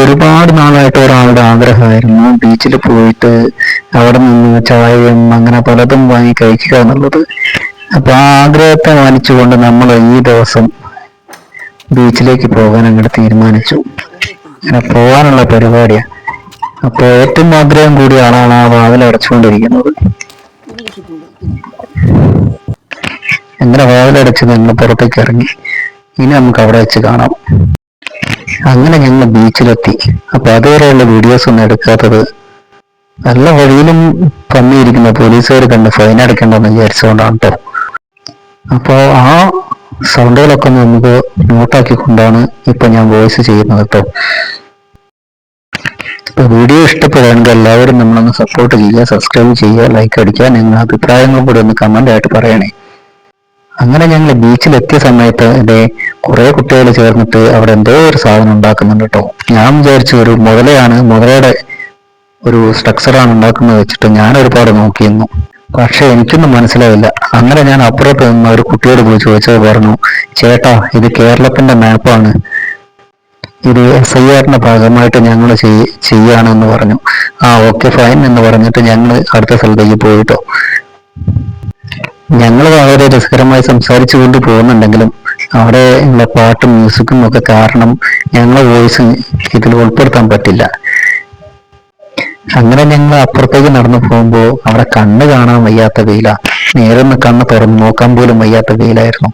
ഒരുപാട് നാളായിട്ട് ഒരാളുടെ ആഗ്രഹമായിരുന്നു. ബീച്ചിൽ പോയിട്ട് അവിടെ നിന്ന് ചായയും അങ്ങനെ പലതും വാങ്ങി കഴിക്കുക എന്നുള്ളത്. അപ്പൊ ആ ആഗ്രഹത്തെ മാനിച്ചുകൊണ്ട് നമ്മൾ ഈ ദിവസം ബീച്ചിലേക്ക് പോകാൻ അങ്ങോട്ട് തീരുമാനിച്ചു. അങ്ങനെ പോകാനുള്ള പരിപാടിയാ. അപ്പൊ ഏറ്റവും ആഗ്രഹം കൂടിയ ആളാണ് ആ വാതിൽ അടച്ചുകൊണ്ടിരിക്കുന്നത്. അങ്ങനെ വാതിലടച്ച് ഞങ്ങൾ പുറത്തേക്ക് ഇറങ്ങി. ഇനി നമുക്ക് അവിടെ വെച്ച് കാണാം. അങ്ങനെ ഞങ്ങൾ ബീച്ചിലെത്തി. അപ്പൊ അതുവരെയുള്ള വീഡിയോസ് ഒന്നും എടുക്കാത്തത് നല്ല വഴിയിലും പന്നിയിരിക്കുന്ന പോലീസുകാർ കണ്ട് ഫൈൻ അടയ്ക്കണ്ടെന്ന് വിചാരിച്ചുകൊണ്ടാണ് കേട്ടോ അപ്പോൾ ആ സൗണ്ടുകളൊക്കെ നമുക്ക് നോട്ടാക്കിക്കൊണ്ടാണ് ഇപ്പൊ ഞാൻ വോയിസ് ചെയ്യുന്നത് കേട്ടോ ഇപ്പൊ വീഡിയോ ഇഷ്ടപ്പെടുകയാണെങ്കിൽ എല്ലാവരും നമ്മളൊന്ന് സപ്പോർട്ട് ചെയ്യുക സബ്സ്ക്രൈബ് ചെയ്യുക ലൈക്ക് അടിക്കുക നിങ്ങളുടെ അഭിപ്രായങ്ങൾ കൂടെ ഒന്ന് കമന്റ് ആയിട്ട് പറയണേ. അങ്ങനെ ഞങ്ങൾ ബീച്ചിലെത്തിയ സമയത്ത് ഇതേ കുറെ കുട്ടികൾ ചേർന്നിട്ട് അവിടെ എന്തോ ഒരു സാധനം ഉണ്ടാക്കുന്നുണ്ട് കേട്ടോ. ഞാൻ വിചാരിച്ചു ഒരു മുതലയാണ് മുതലയുടെ ഒരു സ്ട്രക്ചറാണ് ഉണ്ടാക്കുന്നത് വെച്ചിട്ട് ഞാൻ ഒരുപാട് നോക്കിയിരുന്നു. പക്ഷെ എനിക്കൊന്നും മനസ്സിലായില്ല. അങ്ങനെ ഞാൻ അപ്പുറത്ത് നിന്ന് ഒരു കുട്ടിയോട് പോയി ചോദിച്ചത് പറഞ്ഞു ചേട്ടാ ഇത് കേരളത്തിന്റെ മാപ്പാണ്. ഇത് എസ് ഐ ആറിന്റെ ഭാഗമായിട്ട് ഞങ്ങൾ ചെയ്യാണെന്ന് പറഞ്ഞു. ആ ഓക്കെ ഫൈൻ എന്ന് പറഞ്ഞിട്ട് ഞങ്ങൾ അടുത്ത സ്ഥലത്തേക്ക് പോയിട്ടോ ഞങ്ങൾ വളരെ രസകരമായി സംസാരിച്ചു കൊണ്ട് പോകുന്നുണ്ടെങ്കിലും അവിടെ ഉള്ള പാട്ടും മ്യൂസിക്കും ഒക്കെ കാരണം ഞങ്ങളെ വോയിസ് ഇതിൽ ഉൾപ്പെടുത്താൻ പറ്റില്ല. അങ്ങനെ ഞങ്ങൾ അപ്പുറത്തേക്ക് നടന്നു പോകുമ്പോൾ അവിടെ കണ്ണ് കാണാൻ വയ്യാത്ത വെയില. നേരെ ഒന്ന് കണ്ണ് തുറന്ന് നോക്കാൻ പോലും വയ്യാത്ത വെയിലായിരുന്നു.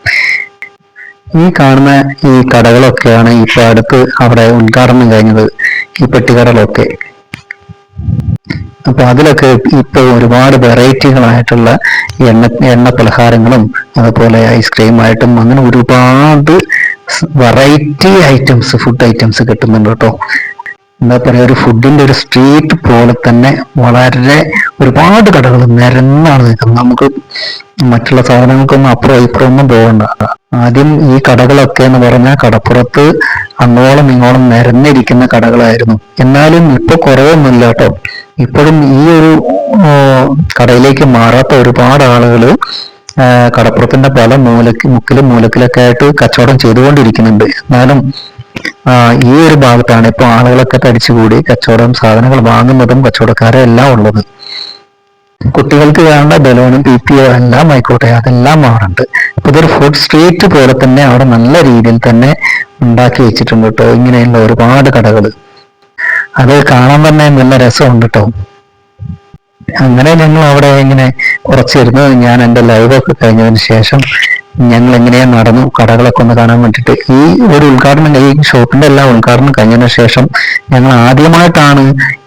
ഈ കാണുന്ന ഈ കടകളൊക്കെയാണ് ഇപ്പൊ അടുത്ത് അവിടെ ഉദ്ഘാടനം കഴിഞ്ഞത്. ഈ പെട്ടിക്കടകളൊക്കെ. അപ്പൊ അതിലൊക്കെ ഇപ്പൊ ഒരുപാട് വെറൈറ്റികളായിട്ടുള്ള എണ്ണ എണ്ണ പലഹാരങ്ങളും അതുപോലെ ഐസ്ക്രീം ആയിട്ടും അങ്ങനെ ഒരുപാട് വെറൈറ്റി ഐറ്റംസ് ഫുഡ് ഐറ്റംസ് കിട്ടുന്നുണ്ട് കേട്ടോ. എന്താ പറയാ ഒരു ഫുഡിന്റെ ഒരു സ്ട്രീറ്റ് പോലെ തന്നെ വളരെ ഒരുപാട് കടകൾ നിരന്നാണ് നിൽക്കുന്നത്. നമുക്ക് മറ്റുള്ള സാധനങ്ങൾക്കൊന്നും അപ്പുറം ഇപ്പുറം ഒന്നും പോകണ്ട. ആദ്യം ഈ കടകളൊക്കെ എന്ന് പറഞ്ഞാൽ കടപ്പുറത്ത് അങ്ങോളം ഇങ്ങോളം നിരന്നിരിക്കുന്ന കടകളായിരുന്നു. എന്നാലും ഇപ്പൊ കുറവൊന്നുമില്ല കേട്ടോ. ഇപ്പോഴും ഈ ഒരു കടയിലേക്ക് മാറാത്ത ഒരുപാട് ആളുകൾ കടപ്പുറത്തിന്റെ പല മൂലക്ക് മുക്കിലും മൂലക്കിലൊക്കെ ആയിട്ട് കച്ചവടം ചെയ്തുകൊണ്ടിരിക്കുന്നുണ്ട്. എന്നാലും ഈ ഒരു ഭാഗത്താണ് ഇപ്പൊ ആളുകളൊക്കെ തടിച്ചുകൂടി കച്ചവടം സാധനങ്ങൾ വാങ്ങുന്നതും കച്ചവടക്കാരെ എല്ലാം ഉള്ളത്. കുട്ടികൾക്ക് വേണ്ട ബലൂണും പി പി എല്ലാം ആയിക്കോട്ടെ അതെല്ലാം മാറുന്നുണ്ട് ഇപ്പൊ ഇതൊരു ഫുഡ് സ്ട്രീറ്റ് പോലെ തന്നെ അവിടെ നല്ല രീതിയിൽ തന്നെ ഉണ്ടാക്കി വെച്ചിട്ടുണ്ട് കേട്ടോ. ഇങ്ങനെയുള്ള ഒരുപാട് കടകൾ അത് കാണാൻ തന്നെ നല്ല രസമുണ്ട് കേട്ടോ അങ്ങനെ ഞങ്ങൾ അവിടെ ഇങ്ങനെ കുറച്ചിരുന്ന് ഞാൻ എന്റെ ലൈവൊക്കെ കഴിഞ്ഞതിന് ശേഷം ഞങ്ങൾ എങ്ങനെയാ നടന്നു? കടകളൊക്കെ ഒന്ന് കാണാൻ വേണ്ടിട്ട്. ഈ ഒരു ഉദ്ഘാടനം ഈ ഷോപ്പിന്റെ എല്ലാം ഉദ്ഘാടനം കഴിഞ്ഞതിന് ശേഷം ഞങ്ങൾ ആദ്യമായിട്ടാണ്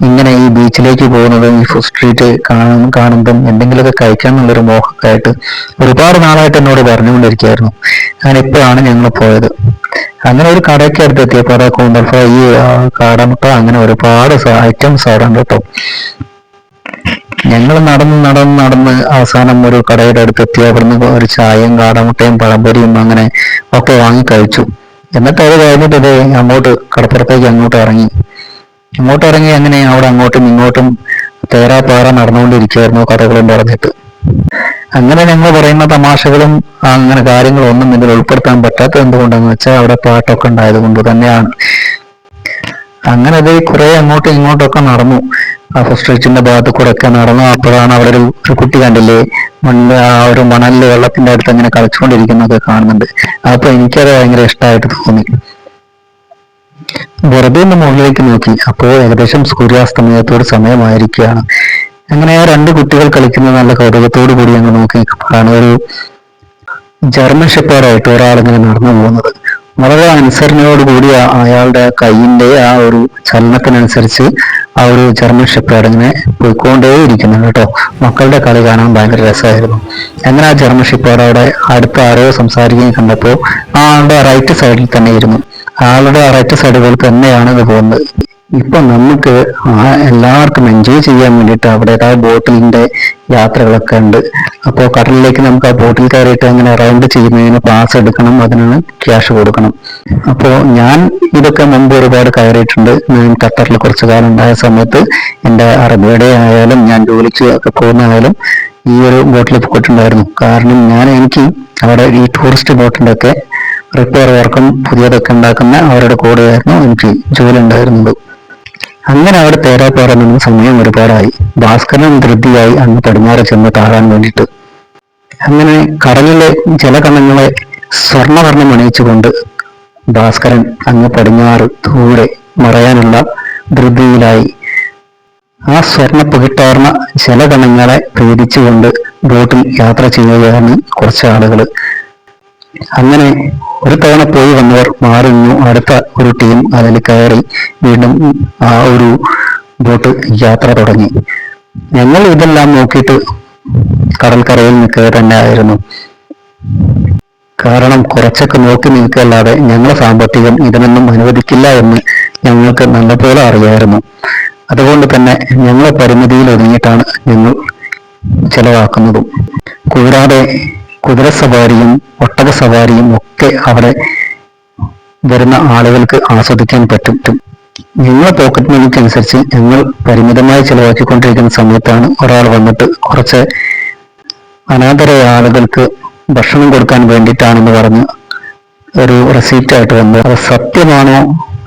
ഇങ്ങനെ ഈ ബീച്ചിലേക്ക് പോകുന്നതും ഈ ഫുഡ് സ്ട്രീറ്റ് കാണും കാണുമ്പം എന്തെങ്കിലുമൊക്കെ കഴിക്കാൻ എന്നുള്ളൊരു മോഹമൊക്കെ ആയിട്ട് ഒരുപാട് നാളായിട്ട് എന്നോട് പറഞ്ഞുകൊണ്ടിരിക്കുകയായിരുന്നു. അങ്ങനെ ഇപ്പോഴാണ് ഞങ്ങൾ പോയത്. അങ്ങനെ ഒരു കടയ്ക്ക് അടുത്തെത്തിയപ്പോൾ അവിടെ കൂന്തൽ ഫ്രൈ കാടമുട്ട അങ്ങനെ ഒരുപാട് ഐറ്റംസ് അവിടെ കേട്ടോ. ഞങ്ങൾ നടന്ന് നടന്ന് നടന്ന് അവസാനം ഒരു കടയുടെ അടുത്ത് എത്തി അവിടുന്ന് ഒരു ചായയും കാടമുട്ടയും പഴംപൊരിയും അങ്ങനെ ഒക്കെ വാങ്ങി കഴിച്ചു. എന്നിട്ട് അത് കഴിഞ്ഞിട്ട് ഇത് അങ്ങോട്ട് കടപ്പുറത്തേക്ക് അങ്ങോട്ട് ഇറങ്ങി. അങ്ങോട്ട് ഇറങ്ങി അങ്ങനെ അവിടെ അങ്ങോട്ടും ഇങ്ങോട്ടും തേരാപ്പാറ നടന്നുകൊണ്ടിരിക്കുകയായിരുന്നു കഥകളും പറഞ്ഞിട്ട്. അങ്ങനെ ഞങ്ങൾ പറയുന്ന തമാശകളും അങ്ങനെ കാര്യങ്ങളും ഒന്നും ഇതിൽ ഉൾപ്പെടുത്താൻ പറ്റാത്തത് എന്തുകൊണ്ടെന്ന് വെച്ചാൽ അവിടെ പാട്ടൊക്കെ ഉണ്ടായത് കൊണ്ട് തന്നെയാണ്. അങ്ങനെ അത് കുറെ അങ്ങോട്ടും ഇങ്ങോട്ടും ഒക്കെ നടന്നു. ആ സ്ട്രീറ്റിന്റെ ഭാഗത്ത് കൂടെ ഒക്കെ നടന്നു. അപ്പോഴാണ് അവിടെ ഒരു കുട്ടി കണ്ടില്ലേ? മണ്ണ് ആ ഒരു മണലിൽ വെള്ളത്തിന്റെ അടുത്ത് അങ്ങനെ കളിച്ചുകൊണ്ടിരിക്കുന്നൊക്കെ കാണുന്നുണ്ട്. അപ്പൊ എനിക്കത് ഭയങ്കര ഇഷ്ടമായിട്ട് തോന്നി. വെറുതെ ഒന്ന് മുകളിലേക്ക് നോക്കി. അപ്പോൾ ഏകദേശം സൂര്യാസ്തമയത്തോട് സമയമായിരിക്കുകയാണ്. അങ്ങനെ ആ രണ്ട് കുട്ടികൾ കളിക്കുന്നത് നല്ല കൗതുകത്തോടു കൂടി ഞങ്ങൾ നോക്കി ആണ് ഒരു ജർമ്മൻ ഷെപ്പേർഡായിട്ട് ഒരാളിങ്ങനെ നടന്നു പോകുന്നത്. വളരെ അനുസരണയോടുകൂടി അയാളുടെ ആ കൈയിന്റെ ആ ഒരു ചലനത്തിനനുസരിച്ച് ആ ഒരു ജർമ്മൻ ഷെപ്പേർഡ് ഇങ്ങനെ പോയിക്കൊണ്ടേ ഇരിക്കുന്നുണ്ട് കേട്ടോ. മക്കളുടെ കളി കാണാൻ ഭയങ്കര രസമായിരുന്നു. അങ്ങനെ ആ ജർമ്മൻ ഷെപ്പേർഡ് അവിടെ അടുത്ത ആരോ സംസാരിക്കുകയും കണ്ടപ്പോൾ ആളുടെ റൈറ്റ് സൈഡിൽ തന്നെ ഇരുന്നു ആളുടെ റൈറ്റ് സൈഡിൽ തന്നെയാണ് ഇത് പോകുന്നത്. ഇപ്പൊ നമുക്ക് എല്ലാവർക്കും എൻജോയ് ചെയ്യാൻ വേണ്ടിയിട്ട് അവിടെ ആ ബോട്ടിലിന്റെ യാത്രകളൊക്കെ ഉണ്ട്. അപ്പോൾ കടലിലേക്ക് നമുക്ക് ആ ബോട്ടിൽ കയറിയിട്ട് അങ്ങനെ റൗണ്ട് ചെയ്യുന്നതിന് പാസ് എടുക്കണം. അതിനാണ് ക്യാഷ് കൊടുക്കണം. അപ്പോൾ ഞാൻ ഇതൊക്കെ മുമ്പ് ഒരുപാട് കയറിയിട്ടുണ്ട്. ഞാൻ ഖത്തറിൽ കുറച്ചു കാലം ഉണ്ടായ സമയത്ത് എന്റെ അറബിയുടെ ആയാലും ഞാൻ ജോലിക്ക് ഒക്കെ പോകുന്നതായാലും ഈ ഒരു ബോട്ടിൽ പോയിട്ടുണ്ടായിരുന്നു. കാരണം ഞാൻ എനിക്ക് അവിടെ ഈ ടൂറിസ്റ്റ് ബോട്ടിന്റെ ഒക്കെ റിപ്പയർ വർക്കും പുതിയതൊക്കെ ഉണ്ടാക്കുന്ന അവരുടെ കൂടെയായിരുന്നു എനിക്ക് ജോലി ഉണ്ടായിരുന്നത്. അങ്ങനെ അവിടെ തേരാപ്പാറ നിന്ന് സമയം ഒരുപാടായി. ഭാസ്കരൻ ധൃതിയായി അങ്ങ് പടിഞ്ഞാറ് ചെന്ന് താഴാൻ വേണ്ടിയിട്ട്. അങ്ങനെ കടലിലെ ജലകണങ്ങളെ സ്വർണവർണം അണിയിച്ചുകൊണ്ട് ഭാസ്കരൻ അങ്ങ് പടിഞ്ഞാറ് ദൂരെ മറയാനുള്ള ധൃതിയിലായി. ആ സ്വർണ പുകിട്ടാർന്ന ജലകണങ്ങളെ ഭേദിച്ചുകൊണ്ട് ബോട്ടിൽ യാത്ര ചെയ്യുകയാണ് കുറച്ച് ആളുകൾ അങ്ങനെ ഒരു തവണ പോയി വന്നവർ മാറുന്നു. അടുത്ത ഒരു ടീം അതിൽ കയറി വീണ്ടും ആ ഒരു ബോട്ട് യാത്ര തുടങ്ങി. ഞങ്ങൾ ഇതെല്ലാം നോക്കിയിട്ട് കടൽക്കരയിൽ നിൽക്കുക തന്നെ ആയിരുന്നു കാരണം കുറച്ചൊക്കെ നോക്കി നിൽക്കല്ലാതെ ഞങ്ങളെ സാമ്പത്തികം ഇതിനൊന്നും അനുവദിക്കില്ല എന്ന് ഞങ്ങൾക്ക് നല്ലപോലെ അറിയായിരുന്നു. അതുകൊണ്ട് തന്നെ ഞങ്ങളെ പരിമിതിയിൽ ഒതുങ്ങിയിട്ടാണ് ഞങ്ങൾ ചെലവാക്കുന്നതും. കൂടാതെ കുതിര സവാരിയും ഒട്ടക സവാരിയും ഒക്കെ അവിടെ വരുന്ന ആളുകൾക്ക് ആസ്വദിക്കാൻ പറ്റും. ഞങ്ങളെ പോക്കറ്റ് മണിക്ക് അനുസരിച്ച് ഞങ്ങൾ പരിമിതമായി ചെലവാക്കിക്കൊണ്ടിരിക്കുന്ന സമയത്താണ് ഒരാൾ വന്നിട്ട് കുറച്ച് അനാഥരായ ആളുകൾക്ക് ഭക്ഷണം കൊടുക്കാൻ വേണ്ടിയിട്ടാണെന്ന് പറഞ്ഞ് ഒരു റെസീപ്റ്റ് ആയിട്ട് വന്നു. അത് സത്യമാണോ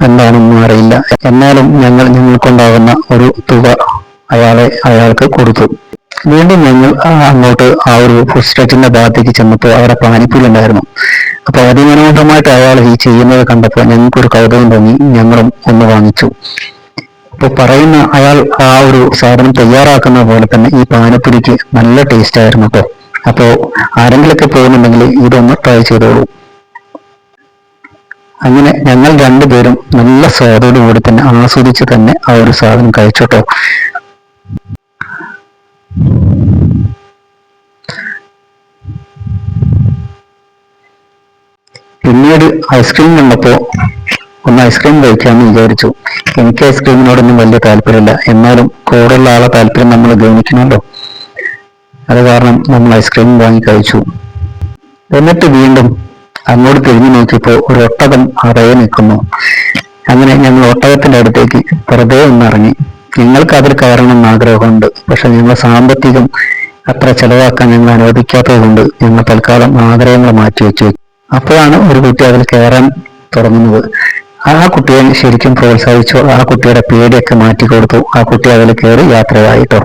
എന്താണെന്നും അറിയില്ല. എന്നാലും ഞങ്ങൾ ഞങ്ങൾക്കുണ്ടാകുന്ന ഒരു തുക അയാളെ അയാൾക്ക് കൊടുത്തു. വീണ്ടും ഞങ്ങൾ അങ്ങോട്ട് ആ ഒരു സ്ട്രെച്ചിന്റെ ഭാഗത്തേക്ക് ചെന്നപ്പോൾ അവിടെ പാനിപ്പൂരി ഉണ്ടായിരുന്നു. അപ്പൊ അതിമനോഹരമായിട്ട് അയാൾ ഈ ചെയ്യുന്നത് കണ്ടപ്പോൾ ഞങ്ങൾക്കൊരു കൗതുകം തോന്നി. ഞങ്ങളും ഒന്ന് വാങ്ങിച്ചു. അപ്പൊ പറയുന്ന അയാൾ ആ ഒരു സാധനം തയ്യാറാക്കുന്ന പോലെ തന്നെ ഈ പാനിപ്പൂരിക്ക് നല്ല ടേസ്റ്റ് ആയിരുന്നു കേട്ടോ. അപ്പോ ആരെങ്കിലൊക്കെ പോകുന്നുണ്ടെങ്കിൽ ഇതൊന്ന് ട്രൈ ചെയ്തോളൂ. അങ്ങനെ ഞങ്ങൾ രണ്ടുപേരും നല്ല സ്വാദോടുകൂടി തന്നെ ആസ്വദിച്ച് തന്നെ ആ ഒരു സാധനം കഴിച്ചോട്ടോ പിന്നീട് ഐസ്ക്രീം കണ്ടപ്പോ ഒന്ന് ഐസ്ക്രീം കഴിക്കാമെന്ന് വിചാരിച്ചു. എനിക്ക് ഐസ്ക്രീമിനോടൊന്നും വലിയ താല്പര്യമില്ല. എന്നാലും കൂടെയുള്ള ആളെ താല്പര്യം നമ്മൾ ഗവനിക്കണമല്ലോ അത് കാരണം നമ്മൾ ഐസ്ക്രീം വാങ്ങി കഴിച്ചു. എന്നിട്ട് വീണ്ടും അങ്ങോട്ട് തിരിഞ്ഞു നോക്കിയപ്പോൾ ഒരു ഒട്ടകം അറയെ നിൽക്കുന്നു. അങ്ങനെ ഞങ്ങൾ ഒട്ടകത്തിന്റെ അടുത്തേക്ക് വെറുതെ ഒന്നിറങ്ങി. ഞങ്ങൾക്ക് അതിൽ കയറണമെന്ന് ആഗ്രഹമുണ്ട്. പക്ഷെ ഞങ്ങൾ സാമ്പത്തികം അത്ര ചെലവാക്കാൻ ഞങ്ങൾ അനുവദിക്കാത്തത് കൊണ്ട് ഞങ്ങൾ തൽക്കാലം ആഗ്രഹങ്ങൾ മാറ്റിവെച്ചു അപ്പോഴാണ് ഒരു കുട്ടി അതിൽ കയറാൻ തുടങ്ങുന്നത്. ആ കുട്ടിയെ ശരിക്കും പ്രോത്സാഹിച്ചു. ആ കുട്ടിയുടെ പേടിയൊക്കെ മാറ്റി കൊടുത്തു. ആ കുട്ടി അതിൽ കയറി യാത്രയായിട്ടോ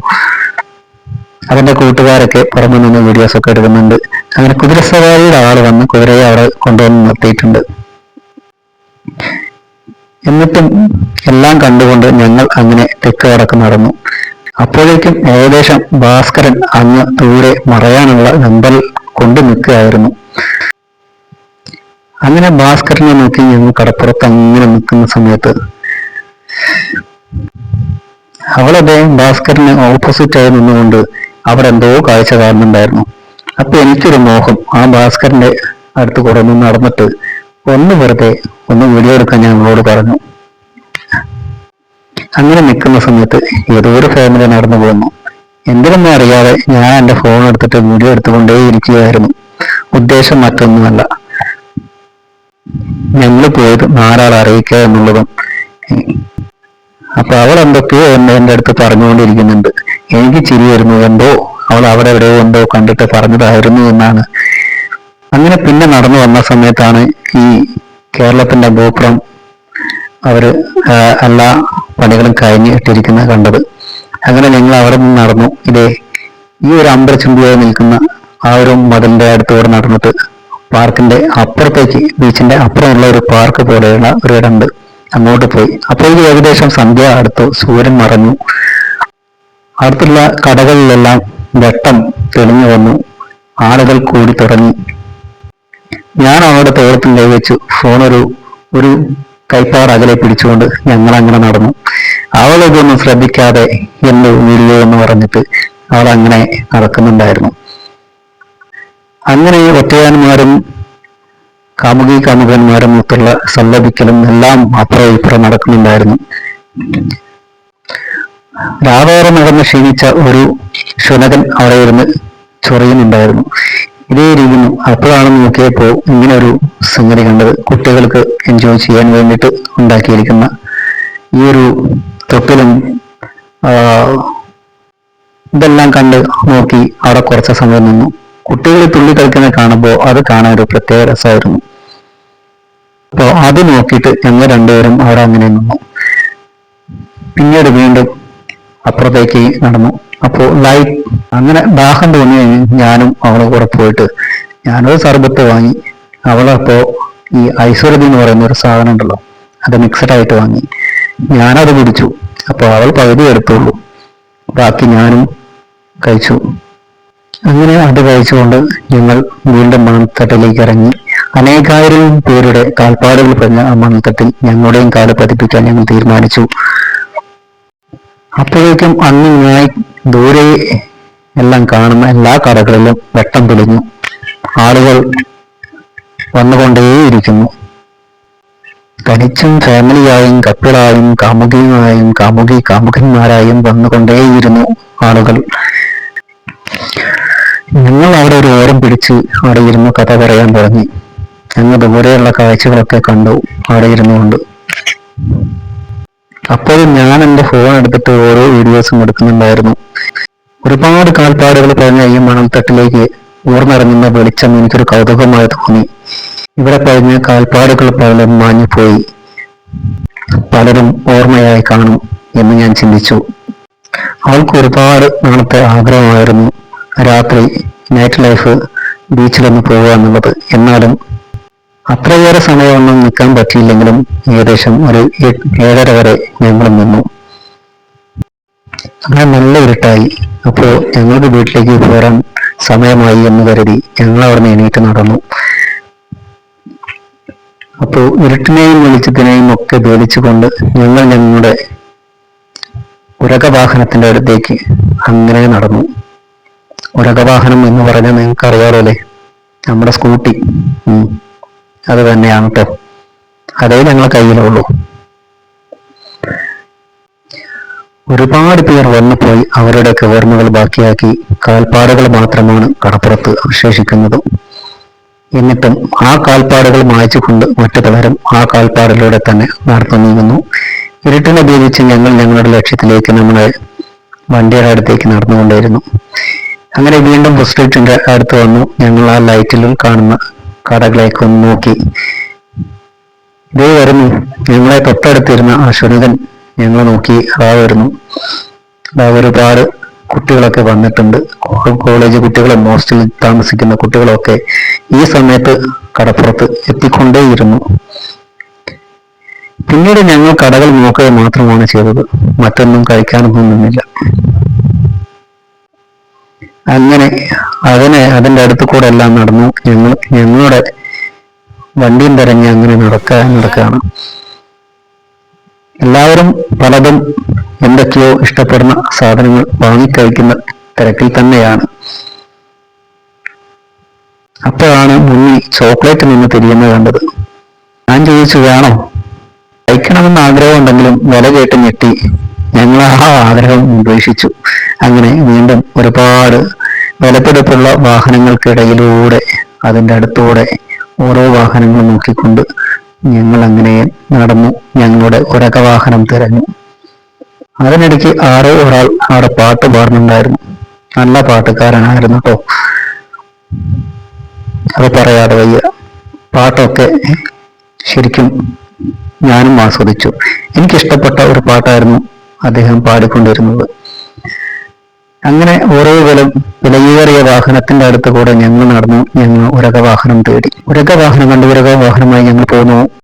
അതിന്റെ കൂട്ടുകാരൊക്കെ പുറമെ നിന്ന് വീഡിയോസ് ഒക്കെ എടുക്കുന്നുണ്ട്. അങ്ങനെ കുതിര സവാരിയുടെ ആൾ വന്ന് കുതിരയെ അവിടെ കൊണ്ടുവന്ന് നിർത്തിയിട്ടുണ്ട്. എന്നിട്ടും എല്ലാം കണ്ടുകൊണ്ട് ഞങ്ങൾ അങ്ങനെ തെക്ക് വടക്ക് നടന്നു. അപ്പോഴേക്കും ഏകദേശം ഭാസ്കരൻ അങ്ങ് ദൂരെ മറയാനുള്ള നമ്പൽ കൊണ്ടു നിൽക്കുകയായിരുന്നു. അങ്ങനെ ഭാസ്കരനെ നോക്കി ഞങ്ങൾ കടപ്പുറത്ത് അങ്ങനെ നിൽക്കുന്ന സമയത്ത് അവളതേ ഭാസ്കരന് ഓപ്പോസിറ്റ് ആയി നിന്നുകൊണ്ട് അവിടെ എന്തോ കാഴ്ച കാണുന്നുണ്ടായിരുന്നു. അപ്പൊ എനിക്കൊരു മോഹം. ആ ഭാസ്കരന്റെ അടുത്ത് നിന്ന് നടന്നിട്ട് ഒന്ന് വെറുതെ ഒന്ന് വീഡിയോ എടുക്കാൻ ഞാൻ അവളോട് പറഞ്ഞു. അങ്ങനെ നിൽക്കുന്ന സമയത്ത് ഏതോ ഒരു ഫാമിലി നടന്നു പോകുന്നു. എന്തിനൊന്നും അറിയാതെ ഞാൻ എന്റെ ഫോൺ എടുത്തിട്ട് വീഡിയോ എടുത്തുകൊണ്ടേ ഇരിക്കുകയായിരുന്നു ഉദ്ദേശം മറ്റൊന്നുമല്ല. ഞങ്ങൾ പോയത് നാലാൾ അറിയിക്കുക എന്നുള്ളതും. അപ്പൊ അവൾ എന്തൊക്കെയോ എന്ന് എന്റെ അടുത്ത് പറഞ്ഞുകൊണ്ടിരിക്കുന്നുണ്ട്. എനിക്ക് ചിരി വരുന്നു എന്തോ അവൾ അവിടെ എവിടെയോ എന്തോ കണ്ടിട്ട് പറഞ്ഞതായിരുന്നു എന്നാണ്. അങ്ങനെ പിന്നെ നടന്നു വന്ന സമയത്താണ് ഈ കേരളത്തിന്റെ ഗോപുരം അവർ എല്ലാ പണികളും കഴിഞ്ഞിട്ടിരിക്കുന്നത് കണ്ടത്. അങ്ങനെ ഞങ്ങൾ അവിടെ നിന്ന് നടന്നു. ഇതേ ഈ ഒരു അമ്പരച്ചുണ്ടിയായി നിൽക്കുന്ന ആ ഒരു മതിലിന്റെ അടുത്തോടെ നടന്നിട്ട് പാർക്കിന്റെ അപ്പുറത്തേക്ക് ബീച്ചിന്റെ അപ്പുറമുള്ള ഒരു പാർക്ക് പോലെയുള്ള ഒരു ഇടമുണ്ട്. അങ്ങോട്ട് പോയി. അപ്പോൾ ഏകദേശം സന്ധ്യ അടുത്തു. സൂര്യൻ മറഞ്ഞു. അടുത്തുള്ള കടകളിലെല്ലാം വെട്ടം തെളിഞ്ഞു വന്നു. ആളുകൾ കൂടി തുടങ്ങി. ഞാൻ അവളുടെ തോളത്തിൽ കൈവച്ചു ഫോണൊരു ഒരു ഒരു കൈപ്പാട് അകലെ പിടിച്ചുകൊണ്ട് ഞങ്ങൾ അങ്ങനെ നടന്നു. അവൾ ഇതൊന്നും ശ്രദ്ധിക്കാതെ എന്ത് വീഡിയോ എന്ന് പറഞ്ഞിട്ട് അവൾ അങ്ങനെ നടക്കുന്നുണ്ടായിരുന്നു. അങ്ങനെ ഒറ്റയാന്മാരും കാമുകി കാമുകന്മാരും ഒത്തുള്ള സല്ലപിക്കലും എല്ലാം അപ്പുറം ഇപ്പുറം നടക്കുന്നുണ്ടായിരുന്നു. രാവേറെ നടന്ന് ക്ഷീണിച്ച ഒരു ശുനകൻ അവിടെ ഇരുന്ന് ചൊറിയുന്നുണ്ടായിരുന്നു. ഇതേ രീതിയിൽ അപ്പോഴാണ് നോക്കിയപ്പോൾ ഇങ്ങനെ ഒരു സംഗതി കണ്ടത്. കുട്ടികൾക്ക് എൻജോയ് ചെയ്യാൻ വേണ്ടിയിട്ട് ഉണ്ടാക്കിയിരിക്കുന്ന ഈ ഒരു തൊട്ടിലും ഇതെല്ലാം കണ്ട് നോക്കി അവിടെ കുറച്ച് സമയം നിന്നു. കുട്ടികൾ തുള്ളി കളിക്കുന്നത് കാണുമ്പോൾ അത് കാണാൻ ഒരു പ്രത്യേക രസമായിരുന്നു. അപ്പോൾ അത് നോക്കിയിട്ട് ഞങ്ങൾ രണ്ടുപേരും അവിടെ അങ്ങനെ നിന്നു. പിന്നീട് വീണ്ടും അപ്പുറത്തേക്ക് നടന്നു. അപ്പോൾ ലൈറ്റ് അങ്ങനെ ദാഹം തോന്നി ഞാനും അവളെ കൂടെ പോയിട്ട് ഞാനൊരു സർബത്ത് വാങ്ങി. അവളപ്പോ ഈ ഐശ്വര്യതി എന്ന് പറയുന്ന ഒരു സാധനം ഉണ്ടല്ലോ അത് മിക്സഡ് ആയിട്ട് വാങ്ങി. ഞാനത് കുടിച്ചു. അപ്പോൾ അവൾ പകുതി എടുത്തുള്ളൂ. ബാക്കി ഞാനും കഴിച്ചു. അങ്ങനെ അത് കഴിച്ചുകൊണ്ട് ഞങ്ങൾ വീണ്ടും മണത്തട്ടിലേക്ക് ഇറങ്ങി. അനേകായിരം പേരുടെ കാൽപ്പാടുകൾ പറഞ്ഞ ആ മണത്തട്ടിൽ ഞങ്ങളുടെയും കാൽ പതിപ്പിക്കാൻ ഞങ്ങൾ തീരുമാനിച്ചു. അപ്പോഴേക്കും ഞാൻ ദൂരെ എല്ലാം കാണുന്ന എല്ലാ കടകളിലും വെട്ടം തെളിഞ്ഞു. ആളുകൾ വന്നുകൊണ്ടേയിരിക്കുന്നു. തനിച്ചും ഫാമിലിയായും കപ്പിളായും കാമുകിയുമായും കാമുകി കാമുകന്മാരായും വന്നുകൊണ്ടേയിരുന്നു ആളുകൾ. ഞങ്ങൾ അവിടെ ഒരു ഓരം പിടിച്ച് അവിടെ ഇരുന്ന് കഥ പറയാൻ തുടങ്ങി. ഞങ്ങൾ ദൂരെയുള്ള കാഴ്ചകളൊക്കെ കണ്ടു. അവിടെ ഇരുന്നുകൊണ്ട് അപ്പോഴും ഞാൻ എന്റെ ഫോൺ എടുത്തിട്ട് ഓരോ വീഡിയോസും എടുക്കുന്നുണ്ടായിരുന്നു. ഒരുപാട് കാൽപ്പാടുകൾ പറഞ്ഞ ഈ മണൽത്തട്ടിലേക്ക് ഊർന്നിറങ്ങുന്ന വെളിച്ചം എനിക്കൊരു കൗതുകമായി തോന്നി. ഇവിടെ കഴിഞ്ഞ കാൽപ്പാടുകൾ പലരും മാഞ്ഞുപോയി. പലരും ഓർമ്മയായി കാണും എന്ന് ഞാൻ ചിന്തിച്ചു. അവൾക്ക് ഒരുപാട് നാളത്തെ ആഗ്രഹമായിരുന്നു. രാത്രി നൈറ്റ് ലൈഫ് ബീച്ചിലൊന്ന് പോവുക എന്നുള്ളത് എന്നാലും അത്രയേറെ സമയമൊന്നും നിൽക്കാൻ പറ്റിയില്ലെങ്കിലും ഏകദേശം ഒരു ഏഴര വരെ ഞങ്ങൾ നിന്നു. അങ്ങനെ നല്ല ഇരുട്ടായി. അപ്പോ ഞങ്ങളുടെ വീട്ടിലേക്ക് പോരാൻ സമയമായി എന്ന് കരുതി ഞങ്ങൾ അവിടെ നിന്ന് എണീറ്റ് നടന്നു. അപ്പോ ഇരുട്ടിനെയും വെളിച്ചത്തിനെയും ഒക്കെ ഭേദിച്ചുകൊണ്ട് ഞങ്ങൾ ഞങ്ങളുടെ ഉരക വാഹനത്തിന്റെ അടുത്തേക്ക് അങ്ങനെ നടന്നു. ഉരകവാഹനം എന്ന് പറഞ്ഞാൽ നിങ്ങൾക്ക് അറിയാലോ അല്ലേ നമ്മുടെ സ്കൂട്ടി. അത് തന്നെയാണ് കേട്ടോ അതേ ഞങ്ങളെ കയ്യിലുള്ളൂ. ഒരുപാട് പേർ വന്നുപോയി അവരുടെ കവർമ്മകൾ ബാക്കിയാക്കി കാൽപ്പാടുകൾ മാത്രമാണ് കടപ്പുറത്ത് അവശേഷിക്കുന്നത്. എന്നിട്ടും ആ കാൽപ്പാടുകൾ മായ്ച്ചുകൊണ്ട് മറ്റു പലരും ആ കാൽപ്പാടിലൂടെ തന്നെ നടന്നു നീങ്ങുന്നു. ഇരുട്ടിനെ ഭേദിച്ച് ഞങ്ങൾ ഞങ്ങളുടെ ലക്ഷ്യത്തിലേക്ക് നമ്മുടെ വണ്ടിയുടെ അടുത്തേക്ക് നടന്നുകൊണ്ടേയിരുന്നു. അങ്ങനെ വീണ്ടും ബസ് ലൈറ്റിന്റെ അടുത്ത് വന്നു. ഞങ്ങൾ ആ ലൈറ്റിലും കാണുന്ന കടകളേക്ക് ഒന്ന് നോക്കി. ഇതേ വരുന്നു. ഞങ്ങളെ തൊട്ടടുത്തിരുന്ന ആ ശുനകൻ ഞങ്ങളെ നോക്കി. അതാ വരുന്നു. അതാ ഒരുപാട് കുട്ടികളൊക്കെ വന്നിട്ടുണ്ട്. കോളേജ് കുട്ടികളും ഹോസ്റ്റലിൽ താമസിക്കുന്ന കുട്ടികളൊക്കെ ഈ സമയത്ത് കടപ്പുറത്ത് എത്തിക്കൊണ്ടേയിരുന്നു. പിന്നീട് ഞങ്ങൾ കടകൾ നോക്കുക മാത്രമാണ് ചെയ്തത്. മറ്റൊന്നും കഴിക്കാനൊന്നും നിന്നില്ല. അങ്ങനെ അതിനെ അതിന്റെ അടുത്ത് കൂടെ എല്ലാം നടന്നു. ഞങ്ങൾ ഞങ്ങളുടെ വണ്ടിയും തിരഞ്ഞ് അങ്ങനെ നടക്കാൻ നടക്കുകയാണ് എല്ലാവരും പലതും എന്തൊക്കെയോ ഇഷ്ടപ്പെടുന്ന സാധനങ്ങൾ വാങ്ങിക്കഴിക്കുന്ന തിരക്കിൽ തന്നെയാണ്. അപ്പോഴാണ് മുന്നിൽ ചോക്ലേറ്റ് നിന്ന് തിരിയുന്നത് കണ്ടത്. ഞാൻ ചോദിച്ചു വേണോ? കഴിക്കണമെന്ന് ആഗ്രഹമുണ്ടെങ്കിലും വില കേട്ട് ഞെട്ടി. ഞങ്ങൾ ആ ആഗ്രഹം ഉപേക്ഷിച്ചു. അങ്ങനെ വീണ്ടും ഒരുപാട് വിലപിടിപ്പുള്ള വാഹനങ്ങൾക്കിടയിലൂടെ അതിന്റെ അടുത്തൂടെ ഓരോ വാഹനങ്ങൾ നോക്കിക്കൊണ്ട് ഞങ്ങൾ അങ്ങനെ നടന്നു. ഞങ്ങളുടെ ഒരക വാഹനം തിരഞ്ഞു. അതിനിടയ്ക്ക് ആരോ ഒരാൾ അവിടെ പാട്ട് പാടുന്നുണ്ടായിരുന്നു. നല്ല പാട്ടുകാരനായിരുന്നു കേട്ടോ അത് പറയാതെ വയ്യ. പാട്ടൊക്കെ ശരിക്കും ഞാനും ആസ്വദിച്ചു. എനിക്കിഷ്ടപ്പെട്ട ഒരു പാട്ടായിരുന്നു അദ്ദേഹം പാടിക്കൊണ്ടിരുന്നത്. അങ്ങനെ ഓരോ വില വിലയേറിയ വാഹനത്തിന്റെ അടുത്ത് കൂടെ ഞങ്ങൾ നടന്നു. ഞങ്ങൾ ഉരക വാഹനം തേടി. ഉരക വാഹനം കണ്ട് ഉരക വാഹനമായി ഞങ്ങൾ പോന്നു.